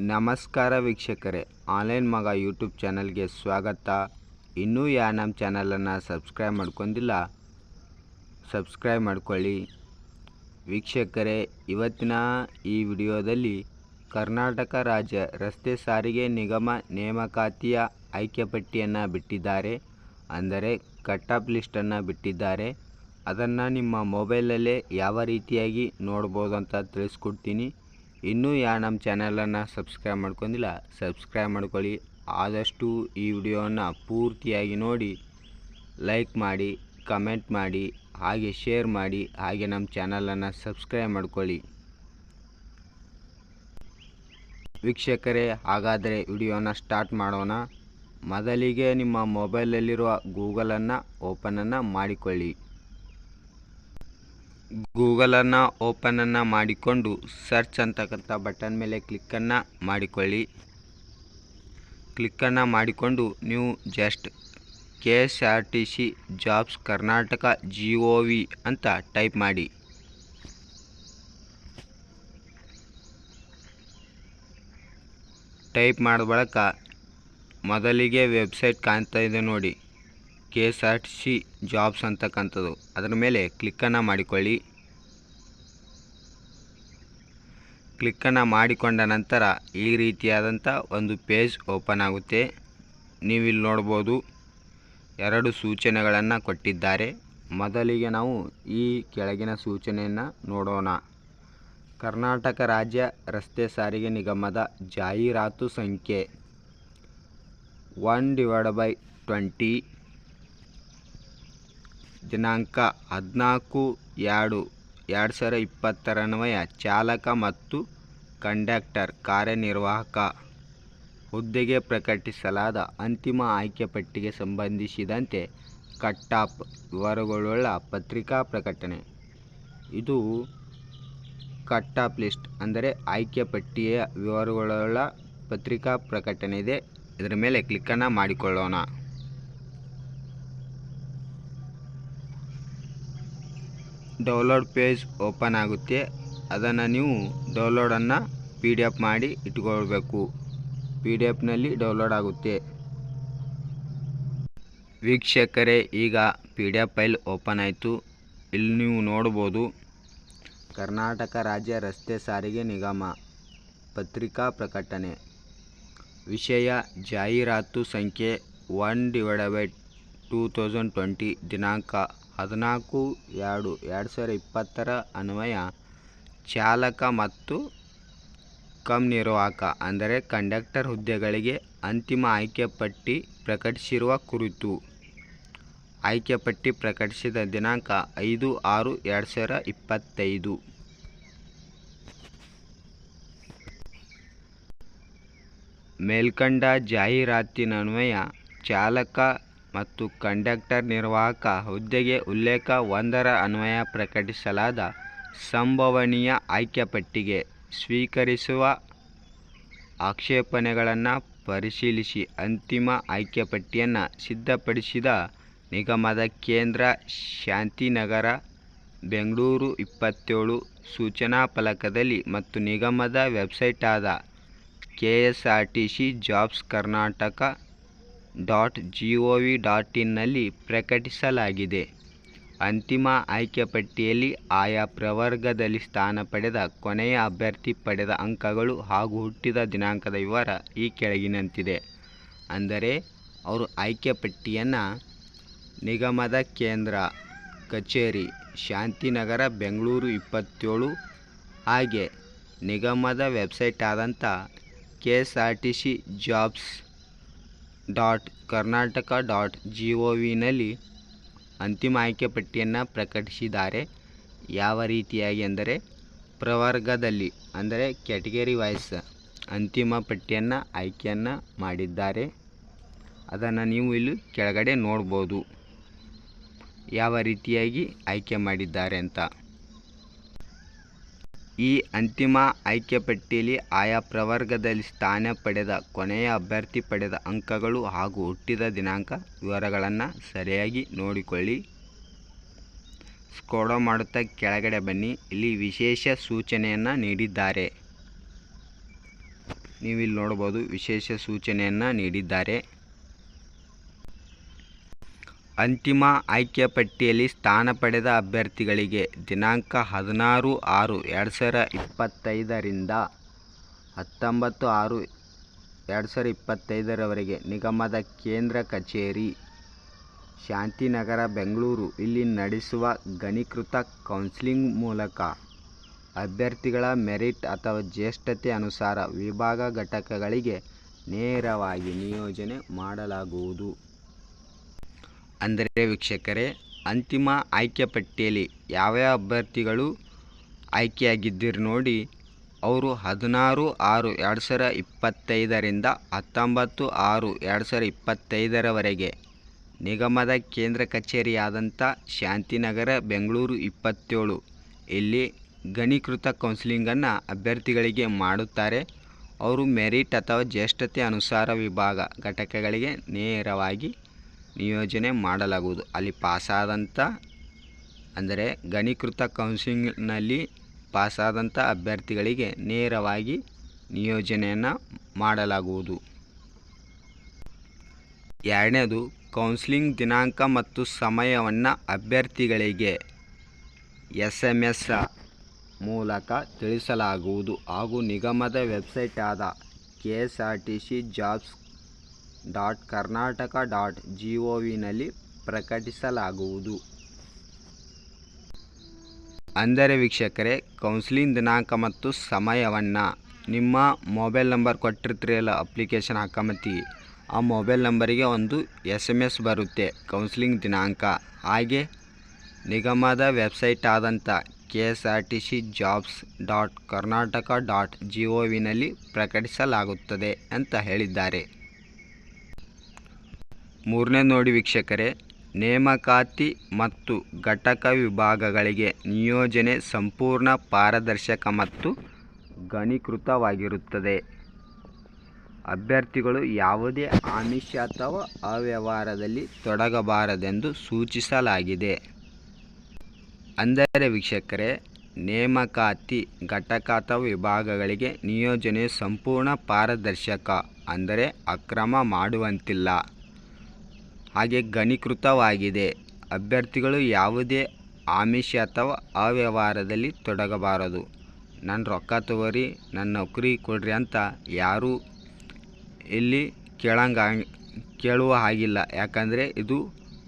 ನಮಸ್ಕಾರ ವೀಕ್ಷಕರೇ, ಆನ್ಲೈನ್ ಮಗ ಯೂಟ್ಯೂಬ್ ಚಾನಲ್ಗೆ ಸ್ವಾಗತ. ಇನ್ನೂ ಯಾ ನಮ್ಮ ಚಾನಲನ್ನು ಸಬ್ಸ್ಕ್ರೈಬ್ ಮಾಡ್ಕೊಂಡಿಲ್ಲ, ಸಬ್ಸ್ಕ್ರೈಬ್ ಮಾಡ್ಕೊಳ್ಳಿ. ವೀಕ್ಷಕರೇ, ಇವತ್ತಿನ ಈ ವಿಡಿಯೋದಲ್ಲಿ ಕರ್ನಾಟಕ ರಾಜ್ಯ ರಸ್ತೆ ಸಾರಿಗೆ ನಿಗಮ ನೇಮಕಾತಿಯ ಆಯ್ಕೆ ಪಟ್ಟಿಯನ್ನು ಬಿಟ್ಟಿದ್ದಾರೆ. ಅಂದರೆ ಕಟ್ ಆಫ್ ಲಿಸ್ಟನ್ನು ಬಿಟ್ಟಿದ್ದಾರೆ. ಅದನ್ನು ನಿಮ್ಮ ಮೊಬೈಲಲ್ಲೇ ಯಾವ ರೀತಿಯಾಗಿ ನೋಡ್ಬೋದು ಅಂತ ತಿಳಿಸ್ಕೊಡ್ತೀನಿ. ಇನ್ನೂ ಯಾ ನಮ್ಮ ಚಾನಲನ್ನು ಸಬ್ಸ್ಕ್ರೈಬ್ ಮಾಡ್ಕೊಂಡಿಲ್ಲ, ಸಬ್ಸ್ಕ್ರೈಬ್ ಮಾಡ್ಕೊಳ್ಳಿ. ಆದಷ್ಟು ಈ ವಿಡಿಯೋವನ್ನು ಪೂರ್ತಿಯಾಗಿ ನೋಡಿ, ಲೈಕ್ ಮಾಡಿ, ಕಮೆಂಟ್ ಮಾಡಿ, ಹಾಗೆ ಶೇರ್ ಮಾಡಿ, ಹಾಗೆ ನಮ್ಮ ಚಾನಲನ್ನು ಸಬ್ಸ್ಕ್ರೈಬ್ ಮಾಡ್ಕೊಳ್ಳಿ. ವೀಕ್ಷಕರೇ, ಹಾಗಾದರೆ ವಿಡಿಯೋನ ಸ್ಟಾರ್ಟ್ ಮಾಡೋಣ. ಮೊದಲಿಗೆ ನಿಮ್ಮ ಮೊಬೈಲಲ್ಲಿರುವ ಗೂಗಲನ್ನು ಓಪನನ್ನು ಮಾಡಿಕೊಳ್ಳಿ. ಗೂಗಲನ್ನು ಓಪನನ್ನು ಮಾಡಿಕೊಂಡು ಸರ್ಚ್ ಅಂತಕ್ಕಂಥ ಬಟನ್ ಮೇಲೆ ಕ್ಲಿಕ್ಕನ್ನು ಮಾಡಿಕೊಳ್ಳಿ. ಕ್ಲಿಕ್ಕನ್ನು ಮಾಡಿಕೊಂಡು ನೀವು just K S R T C jobs Karnataka G O V ಅಂತ ಟೈಪ್ ಮಾಡಿ. ಟೈಪ್ ಮಾಡಿದ ಬಳಿಕ ಮೊದಲಿಗೆ ವೆಬ್ಸೈಟ್ ಕಾಣ್ತಾ ಇದೆ ನೋಡಿ. K S R T C jobs ಅಂತಕ್ಕಂಥದ್ದು. ಅದರ ಮೇಲೆ ಕ್ಲಿಕ್ಕನ್ನು ಮಾಡಿಕೊಳ್ಳಿ. ಕ್ಲಿಕ್ಕನ್ನು ಮಾಡಿಕೊಂಡ ನಂತರ ಈ ರೀತಿಯಾದಂಥ ಒಂದು ಪೇಜ್ ಓಪನ್ ಆಗುತ್ತೆ. ನೀವಿಲ್ಲಿ ನೋಡ್ಬೋದು ಎರಡು ಸೂಚನೆಗಳನ್ನು ಕೊಟ್ಟಿದ್ದಾರೆ. ಮೊದಲಿಗೆ ನಾವು ಈ ಕೆಳಗಿನ ಸೂಚನೆಯನ್ನು ನೋಡೋಣ. ಕರ್ನಾಟಕ ರಾಜ್ಯ ರಸ್ತೆ ಸಾರಿಗೆ ನಿಗಮದ ಜಾಹೀರಾತು ಸಂಖ್ಯೆ ಒನ್ ಡಿವೈಡ್ ಬೈ ಟ್ವೆಂಟಿ ದಿನಾಂಕ ಹದಿನಾಲ್ಕು ಎರಡು ಎರಡು ಸಾವಿರ ಇಪ್ಪತ್ತರನ್ವಯ ಚಾಲಕ ಮತ್ತು ಕಂಡಕ್ಟರ್ ಕಾರ್ಯನಿರ್ವಾಹಕ ಹುದ್ದೆಗೆ ಪ್ರಕಟಿಸಲಾದ ಅಂತಿಮ ಆಯ್ಕೆ ಪಟ್ಟಿಗೆ ಸಂಬಂಧಿಸಿದಂತೆ ಕಟ್ಟಾಪ್ ವಿವರಗಳುಳ್ಳ ಪತ್ರಿಕಾ ಪ್ರಕಟಣೆ. ಇದು ಕಟ್ಟಾಪ್ ಲಿಸ್ಟ್ ಅಂದರೆ ಆಯ್ಕೆ ಪಟ್ಟಿಯ ವಿವರಗಳುಳ್ಳ ಪತ್ರಿಕಾ ಪ್ರಕಟಣೆ ಇದೆ. ಇದರ ಮೇಲೆ ಕ್ಲಿಕ್ಕನ್ನು ಮಾಡಿಕೊಳ್ಳೋಣ. ಡೌನ್ಲೋಡ್ ಪೇಜ್ ಓಪನ್ ಆಗುತ್ತೆ. ಅದನ್ನು ನೀವು ಡೌನ್ಲೋಡನ್ನು ಪಿ ಡಿ ಎಫ್ ಮಾಡಿ ಇಟ್ಕೊಳ್ಬೇಕು. ಪಿ ಡಿ ಎಫ್ನಲ್ಲಿ ಡೌನ್ಲೋಡ್ ಆಗುತ್ತೆ. ವೀಕ್ಷಕರೇ, ಈಗ P D F file open ಆಯಿತು. ಇಲ್ಲಿ ನೀವು ನೋಡ್ಬೋದು, ಕರ್ನಾಟಕ ರಾಜ್ಯ ರಸ್ತೆ ಸಾರಿಗೆ ನಿಗಮ ಪತ್ರಿಕಾ ಪ್ರಕಟಣೆ. ವಿಷಯ ಜಾಹೀರಾತು ಸಂಖ್ಯೆ one divide by two thousand twenty ದಿನಾಂಕ ಹದಿನಾಲ್ಕು, ಎರಡು ಎರಡು ಸಾವಿರ ಇಪ್ಪತ್ತರ ಅನ್ವಯ, ಚಾಲಕ ಮತ್ತು ಕಮ್ ನಿರ್ವಾಹಕ, ಅಂದರೆ ಕಂಡಕ್ಟರ್ ಹುದ್ದೆಗಳಿಗೆ ಅಂತಿಮ ಆಯ್ಕೆ ಪಟ್ಟಿ ಪ್ರಕಟಿಸಿರುವ ಕುರಿತು. ಆಯ್ಕೆ ಪಟ್ಟಿ ಪ್ರಕಟಿಸಿದ ದಿನಾಂಕ ಐದು ಆರು ಎರಡು ಸಾವಿರ ಇಪ್ಪತ್ತೈದು. ಮೇಲ್ಕಂಡ ಜಾಹೀರಾತಿನನ್ವಯ, ಚಾಲಕ ಮತ್ತು ಕಂಡಕ್ಟರ್ ನಿರ್ವಾಹಕ ಹುದ್ದೆಗೆ ಉಲ್ಲೇಖ ಒಂದರ ಅನ್ವಯ ಪ್ರಕಟಿಸಲಾದ ಸಂಭವನೀಯ ಆಯ್ಕೆ ಪಟ್ಟಿಗೆ ಸ್ವೀಕರಿಸುವ ಆಕ್ಷೇಪಣೆಗಳನ್ನು ಪರಿಶೀಲಿಸಿ ಅಂತಿಮ ಆಯ್ಕೆ ಪಟ್ಟಿಯನ್ನು ಸಿದ್ಧಪಡಿಸಿದ ನಿಗಮದ ಕೇಂದ್ರ ಶಾಂತಿನಗರ, ಬೆಂಗಳೂರು ಇಪ್ಪತ್ತೇಳು ಸೂಚನಾ ಫಲಕದಲ್ಲಿ ಮತ್ತು ನಿಗಮದ ವೆಬ್ಸೈಟ್ ಆದ K S R T C jobs Karnataka dot G O V dot ಇನ್ನಲ್ಲಿ ಪ್ರಕಟಿಸಲಾಗಿದೆ. ಅಂತಿಮ ಆಯ್ಕೆ ಪಟ್ಟಿಯಲ್ಲಿ ಆಯಾ ಪ್ರವರ್ಗದಲ್ಲಿ ಸ್ಥಾನ ಪಡೆದ ಕೊನೆಯ ಅಭ್ಯರ್ಥಿ ಪಡೆದ ಅಂಕಗಳು ಹಾಗೂ ಹುಟ್ಟಿದ ದಿನಾಂಕದ ವಿವರ ಈ ಕೆಳಗಿನಂತಿದೆ. ಅಂದರೆ, ಅವರು ಆಯ್ಕೆ ಪಟ್ಟಿಯನ್ನು ನಿಗಮದ ಕೇಂದ್ರ, ಕಚೇರಿ, ಶಾಂತಿನಗರ, ಬೆಂಗಳೂರು ಇಪ್ಪತ್ತೇಳು ಹಾಗೆ ನಿಗಮದ ವೆಬ್ಸೈಟ್ ಆದಂಥ K S R T C jobs dot Karnataka dot G O ವಿನಲ್ಲಿ ಅಂತಿಮ ಆಯ್ಕೆ ಪಟ್ಟಿಯನ್ನು ಪ್ರಕಟಿಸಿದ್ದಾರೆ. ಯಾವ ರೀತಿಯಾಗಿ ಅಂದರೆ ಪ್ರವರ್ಗದಲ್ಲಿ ಅಂದರೆ ಕ್ಯಾಟಗರಿ ವೈಸ್ ಅಂತಿಮ ಪಟ್ಟಿಯನ್ನು ಆಯ್ಕೆಯನ್ನು ಮಾಡಿದ್ದಾರೆ. ಅದನ್ನು ನೀವು ಇಲ್ಲಿ ಕೆಳಗಡೆ ನೋಡ್ಬೋದು. ಯಾವ ರೀತಿಯಾಗಿ ಆಯ್ಕೆ ಮಾಡಿದ್ದಾರೆ ಅಂತ. ಈ ಅಂತಿಮ ಆಯ್ಕೆ ಪಟ್ಟಿಯಲ್ಲಿ ಆಯಾ ಪ್ರವರ್ಗದಲ್ಲಿ ಸ್ಥಾನ ಪಡೆದ ಕೊನೆಯ ಅಭ್ಯರ್ಥಿ ಪಡೆದ ಅಂಕಗಳು ಹಾಗೂ ಹುಟ್ಟಿದ ದಿನಾಂಕ ವಿವರಗಳನ್ನು ಸರಿಯಾಗಿ ನೋಡಿಕೊಳ್ಳಿ. ಸ್ಕೋಡೋ ಮಾಡುತ್ತಾ ಕೆಳಗಡೆ ಬನ್ನಿ. ಇಲ್ಲಿ ವಿಶೇಷ ಸೂಚನೆಯನ್ನು ನೀಡಿದ್ದಾರೆ. ನೀವಿಲ್ಲಿ ನೋಡ್ಬೋದು ವಿಶೇಷ ಸೂಚನೆಯನ್ನು ನೀಡಿದ್ದಾರೆ. ಅಂತಿಮ ಆಯ್ಕೆ ಪಟ್ಟಿಯಲ್ಲಿ ಸ್ಥಾನ ಪಡೆದ ಅಭ್ಯರ್ಥಿಗಳಿಗೆ ದಿನಾಂಕ ಹದಿನಾರು ಆರು ಎರಡು ಸಾವಿರ ಇಪ್ಪತ್ತೈದರಿಂದ ಹತ್ತೊಂಬತ್ತು ಆರು ಎರಡು ಸಾವಿರ ಇಪ್ಪತ್ತೈದರವರೆಗೆ ನಿಗಮದ ಕೇಂದ್ರ ಕಚೇರಿ, ಶಾಂತಿನಗರ, ಬೆಂಗಳೂರು ಇಲ್ಲಿ ನಡೆಸುವ ಘನೀಕೃತ ಕೌನ್ಸಿಲಿಂಗ್ ಮೂಲಕ ಅಭ್ಯರ್ಥಿಗಳ ಮೆರಿಟ್ ಅಥವಾ ಜ್ಯೇಷ್ಠತೆ ಅನುಸಾರ ವಿಭಾಗ ಘಟಕಗಳಿಗೆ ನೇರವಾಗಿ ನಿಯೋಜನೆ ಮಾಡಲಾಗುವುದು. ಅಂದರೆ ವೀಕ್ಷಕರೇ, ಅಂತಿಮ ಆಯ್ಕೆ ಪಟ್ಟಿಯಲ್ಲಿ ಯಾವ್ಯಾವ ಅಭ್ಯರ್ಥಿಗಳು ಆಯ್ಕೆಯಾಗಿದ್ದೀರಿ ನೋಡಿ. ಅವರು ಹದಿನಾರು ಆರು ಎರಡು ಸಾವಿರ ಇಪ್ಪತ್ತೈದರಿಂದ ಹತ್ತೊಂಬತ್ತು ಆರು ಎರಡು ಸಾವಿರ ಇಪ್ಪತ್ತೈದರವರೆಗೆ ನಿಗಮದ ಕೇಂದ್ರ ಕಚೇರಿಯಾದಂಥ ಶಾಂತಿನಗರ, ಬೆಂಗಳೂರು ಇಪ್ಪತ್ತೇಳು. ಇಲ್ಲಿ ಘನೀಕೃತ ಕೌನ್ಸಿಲಿಂಗನ್ನು ಅಭ್ಯರ್ಥಿಗಳಿಗೆ ಮಾಡುತ್ತಾರೆ. ಅವರು ಮೆರಿಟ್ ಅಥವಾ ಜ್ಯೇಷ್ಠತೆ ಅನುಸಾರ ವಿಭಾಗ ಘಟಕಗಳಿಗೆ ನೇರವಾಗಿ ನಿಯೋಜನೆ ಮಾಡಲಾಗುವುದು. ಅಲ್ಲಿ ಪಾಸಾದಂಥ ಅಂದರೆ ಘನೀಕೃತ ಕೌನ್ಸಿಲಿಂಗ್ನಲ್ಲಿ ಪಾಸಾದಂಥ ಅಭ್ಯರ್ಥಿಗಳಿಗೆ ನೇರವಾಗಿ ನಿಯೋಜನೆಯನ್ನು ಮಾಡಲಾಗುವುದು. ಎರಡನೇದು, ಕೌನ್ಸಿಲಿಂಗ್ ದಿನಾಂಕ ಮತ್ತು ಸಮಯವನ್ನು ಅಭ್ಯರ್ಥಿಗಳಿಗೆ ಎಸ್ ಎಂ ಎಸ್ ಮೂಲಕ ತಿಳಿಸಲಾಗುವುದು. ಹಾಗೂ ನಿಗಮದ ವೆಬ್ಸೈಟ್ ಆದ K S R T C jobs dot Karnataka dot G O ವಿನಲ್ಲಿ ಪ್ರಕಟಿಸಲಾಗುವುದು. ಅಂದರೆ ವೀಕ್ಷಕರೇ, ಕೌನ್ಸಿಲಿಂಗ್ ದಿನಾಂಕ ಮತ್ತು ಸಮಯವನ್ನು ನಿಮ್ಮ ಮೊಬೈಲ್ ನಂಬರ್ ಕೊಟ್ಟಿರ್ತೀರಲ್ಲ, ಅಪ್ಲಿಕೇಶನ್ ಹಾಕಮತಿ ಆ ಮೊಬೈಲ್ ನಂಬರಿಗೆ ಒಂದು ಎಸ್ ಎಂ ಎಸ್ ಬರುತ್ತೆ ಕೌನ್ಸಿಲಿಂಗ್ ದಿನಾಂಕ. ಹಾಗೆ ನಿಗಮದ ವೆಬ್ಸೈಟ್ ಆದಂಥ K S R T C jobs dot Karnataka dot G O ವಿನಲ್ಲಿ ಪ್ರಕಟಿಸಲಾಗುತ್ತದೆ ಅಂತ ಹೇಳಿದ್ದಾರೆ. ಮೂರನೇ ನೋಡಿ ವೀಕ್ಷಕರೇ, ನೇಮಕಾತಿ ಮತ್ತು ಘಟಕ ವಿಭಾಗಗಳಿಗೆ ನಿಯೋಜನೆ ಸಂಪೂರ್ಣ ಪಾರದರ್ಶಕ ಮತ್ತು ಘನೀಕೃತವಾಗಿರುತ್ತದೆ. ಅಭ್ಯರ್ಥಿಗಳು ಯಾವುದೇ ಆಮಿಷ ಅಥವಾ ಅವ್ಯವಹಾರದಲ್ಲಿ ತೊಡಗಬಾರದೆಂದು ಸೂಚಿಸಲಾಗಿದೆ. ಅಂದರೆ ವೀಕ್ಷಕರೇ, ನೇಮಕಾತಿ ಘಟಕ ಅಥವಾ ವಿಭಾಗಗಳಿಗೆ ನಿಯೋಜನೆ ಸಂಪೂರ್ಣ ಪಾರದರ್ಶಕ, ಅಂದರೆ ಅಕ್ರಮ ಮಾಡುವಂತಿಲ್ಲ. ಹಾಗೆ ಘನೀಕೃತವಾಗಿದೆ. ಅಭ್ಯರ್ಥಿಗಳು ಯಾವುದೇ ಆಮಿಷ ಅಥವಾ ಅವ್ಯವಹಾರದಲ್ಲಿ ತೊಡಗಬಾರದು. ನನ್ನ ರೊಕ್ಕ ತಗೋರಿ, ನನ್ನ ನೌಕರಿ ಕೊಡ್ರಿ ಅಂತ ಯಾರೂ ಇಲ್ಲಿ ಕೇಳಂಗ, ಕೇಳುವ ಹಾಗಿಲ್ಲ. ಯಾಕಂದರೆ ಇದು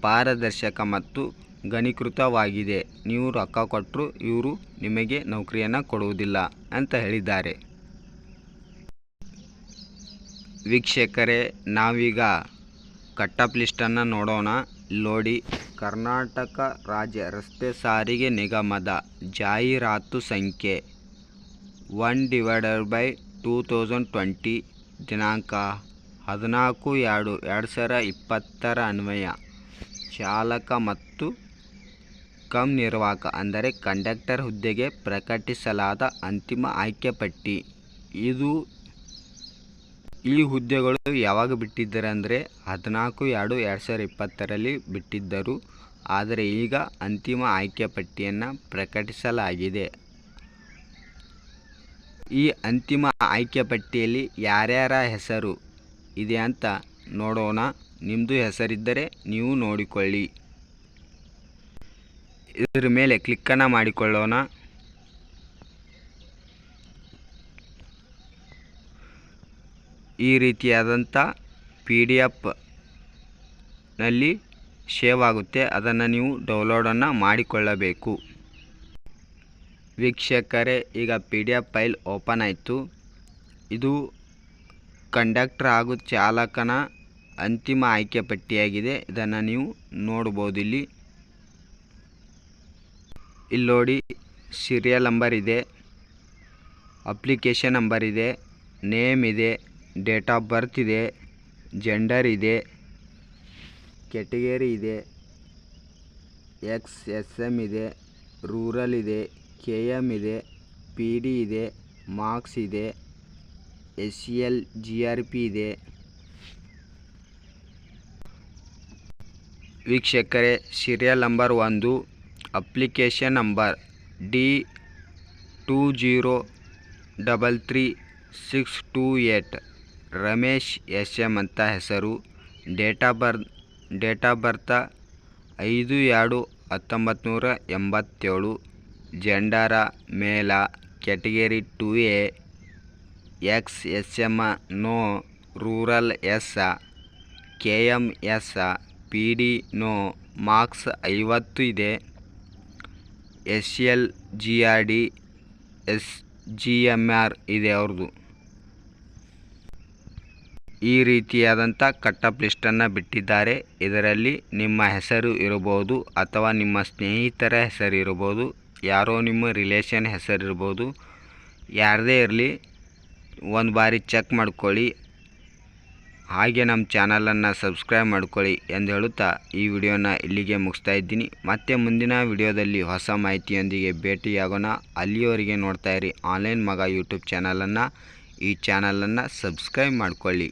ಪಾರದರ್ಶಕ ಮತ್ತು ಘನೀಕೃತವಾಗಿದೆ. ನೀವು ರೊಕ್ಕ ಕೊಟ್ಟರು ಇವರು ನಿಮಗೆ ನೌಕರಿಯನ್ನು ಕೊಡುವುದಿಲ್ಲ ಅಂತ ಹೇಳಿದ್ದಾರೆ. ವೀಕ್ಷಕರೇ, ನಾವೀಗ ಕಟ್ಟಪ್ ಲಿಸ್ಟನ್ನು ನೋಡೋಣ. ಲೋಡಿ, ಕರ್ನಾಟಕ ರಾಜ್ಯ ರಸ್ತೆ ಸಾರಿಗೆ ನಿಗಮದ ಜಾಹೀರಾತು ಸಂಖ್ಯೆ one divided by two thousand twenty, ದಿನಾಂಕ ಹದಿನಾಲ್ಕು ಎರಡು ಎರಡು ಸಾವಿರ ಇಪ್ಪತ್ತರ ಅನ್ವಯ. ಚಾಲಕ ಮತ್ತು ಕಮ್ ನಿರ್ವಾಹಕ ಅಂದರೆ ಕಂಡಕ್ಟರ್ ಹುದ್ದೆಗೆ ಪ್ರಕಟಿಸಲಾದ ಅಂತಿಮ ಆಯ್ಕೆ ಪಟ್ಟಿ. ಇದು ಈ ಹುದ್ದೆಗಳು ಯಾವಾಗ ಬಿಟ್ಟಿದ್ದಾರೆ ಅಂದರೆ ಹದಿನಾಲ್ಕು ಎರಡು ಎರಡು ಸಾವಿರದ ಇಪ್ಪತ್ತರಲ್ಲಿ ಬಿಟ್ಟಿದ್ದರು. ಆದರೆ ಈಗ ಅಂತಿಮ ಆಯ್ಕೆ ಪಟ್ಟಿಯನ್ನು ಪ್ರಕಟಿಸಲಾಗಿದೆ. ಈ ಅಂತಿಮ ಆಯ್ಕೆ ಪಟ್ಟಿಯಲ್ಲಿ ಯಾರ್ಯಾರ ಹೆಸರು ಇದೆ ಅಂತ ನೋಡೋಣ. ನಿಮ್ಮದು ಹೆಸರಿದ್ದರೆ ನೀವು ನೋಡಿಕೊಳ್ಳಿ. ಇದರ ಮೇಲೆ ಕ್ಲಿಕ್ಕನ್ನು ಮಾಡಿಕೊಳ್ಳೋಣ. ಈ ರೀತಿಯಾದಂಥ ಪಿ ಡಿ ಎಫ್ನಲ್ಲಿ ಶೇವ್ ಆಗುತ್ತೆ ಅದನ್ನು ನೀವು ಡೌನ್ಲೋಡನ್ನು ಮಾಡಿಕೊಳ್ಳಬೇಕು. ವೀಕ್ಷಕರೇ, ಈಗ P D F file open ಆಯಿತು. ಇದು ಕಂಡಕ್ಟರ್ ಹಾಗೂ ಚಾಲಕನ ಅಂತಿಮ ಆಯ್ಕೆ ಪಟ್ಟಿಯಾಗಿದೆ. ಇದನ್ನು ನೀವು ನೋಡ್ಬೋದು ಇಲ್ಲಿ. ಇಲ್ಲಿ ನೋಡಿ ಸೀರಿಯಲ್ ನಂಬರ್ ಇದೆ ಅಪ್ಲಿಕೇಶನ್ ನಂಬರ್ ಇದೆ ನೇಮ್ ಇದೆ. ಡೇಟ್ ಆಫ್ ಬರ್ತ್ ಇದೆ, ಜೆಂಡರ್ ಇದೆ ಕೆಟಗರಿ ಇದೆ ಎಕ್ಸ್ ಎಸ್ ಎಂ ಇದೆ, ರೂರಲ್ ಇದೆ ಕೆ ಎಂ ಇದೆ ಪಿ ಡಿ ಇದೆ, ಮಾರ್ಕ್ಸ್ ಇದೆ S C L G R P ಇದೆ. ವೀಕ್ಷಕರೇ ಸೀರಿಯಲ್ ನಂಬರ್ ಒಂದು application number D two zero double three six two eight Ramesh S M ಅಂತ ಹೆಸರು. Date of birth date of birth ಐದು ಎರಡು ಹತ್ತೊಂಬತ್ತು ನೂರ ಎಂಬತ್ತೇಳು. Gender male category two A. X S M no rural S. K M S. P D no marks ಐವತ್ತು ಇದೆ. S L G R D, S G M R ಇದೆ ಅವ್ರದ್ದು ಈ ರೀತಿಯಾದಂಥ ಕಟ್ಟಪ್ ಲಿಸ್ಟನ್ನು ಬಿಟ್ಟಿದ್ದಾರೆ. ಇದರಲ್ಲಿ ನಿಮ್ಮ ಹೆಸರು ಇರಬಹುದು ಅಥವಾ ನಿಮ್ಮ ಸ್ನೇಹಿತರ ಹೆಸರು ಇರಬಹುದು, ಯಾರೋ ನಿಮ್ಮ ರಿಲೇಷನ್ ಹೆಸರು ಇರ್ಬೋದು ಯಾರದೇ ಇರಲಿ, ಒಂದು ಬಾರಿ ಚೆಕ್ ಮಾಡ್ಕೊಳ್ಳಿ. ಹಾಗೆ ನಮ್ಮ ಚಾನಲನ್ನು ಸಬ್ಸ್ಕ್ರೈಬ್ ಮಾಡ್ಕೊಳ್ಳಿ ಎಂದು ಹೇಳುತ್ತಾ ಈ ವಿಡಿಯೋನ ಇಲ್ಲಿಗೆ ಮುಗಿಸ್ತಾ ಇದ್ದೀನಿ. ಮತ್ತೆ ಮುಂದಿನ ವಿಡಿಯೋದಲ್ಲಿ ಹೊಸ ಮಾಹಿತಿಯೊಂದಿಗೆ ಭೇಟಿಯಾಗೋಣ. ಅಲ್ಲಿಯವರೆಗೆ ನೋಡ್ತಾ ಇರಿ ಆನ್ಲೈನ್ ಮಗ ಯೂಟ್ಯೂಬ್ ಚಾನಲನ್ನು. ಈ ಚಾನಲನ್ನು ಸಬ್ಸ್ಕ್ರೈಬ್ ಮಾಡ್ಕೊಳ್ಳಿ.